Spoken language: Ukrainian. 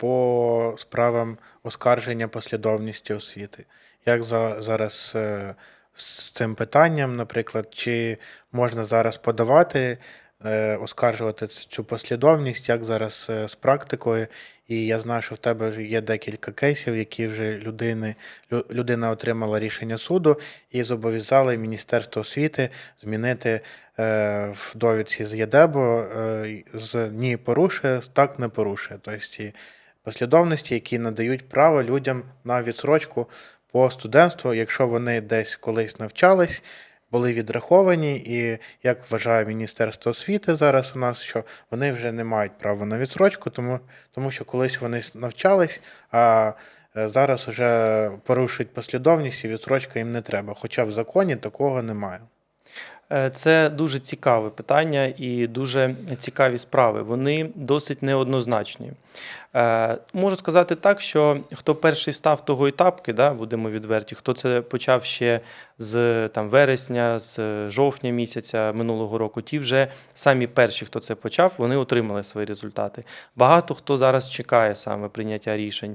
по справам оскарження послідовності освіти. Як за, зараз е, з цим питанням, наприклад, чи можна зараз подавати, е, оскаржувати цю послідовність, як зараз е, з практикою? І я знаю, що в тебе є декілька кейсів, які вже людини, людина отримала рішення суду і зобов'язали Міністерство освіти змінити в довідці з ЄДЕБО з ні порушує, так не порушує. Тобто послідовності, які надають право людям на відсрочку по студентству, якщо вони десь колись навчались, були відраховані, і як вважає Міністерство освіти зараз у нас, що вони вже не мають права на відсрочку, тому, тому що колись вони навчались, а е, зараз вже порушують послідовність і відсрочка їм не треба. Хоча в законі такого немає. Е, Це дуже цікаве питання і дуже цікаві справи. Вони досить неоднозначні. Е, Можу сказати так, що хто перший став, того і тапки, да, будемо відверті. Хто це почав ще з там, вересня, з жовтня місяця минулого року, ті вже самі перші, хто це почав, вони отримали свої результати. Багато хто зараз чекає саме прийняття рішень.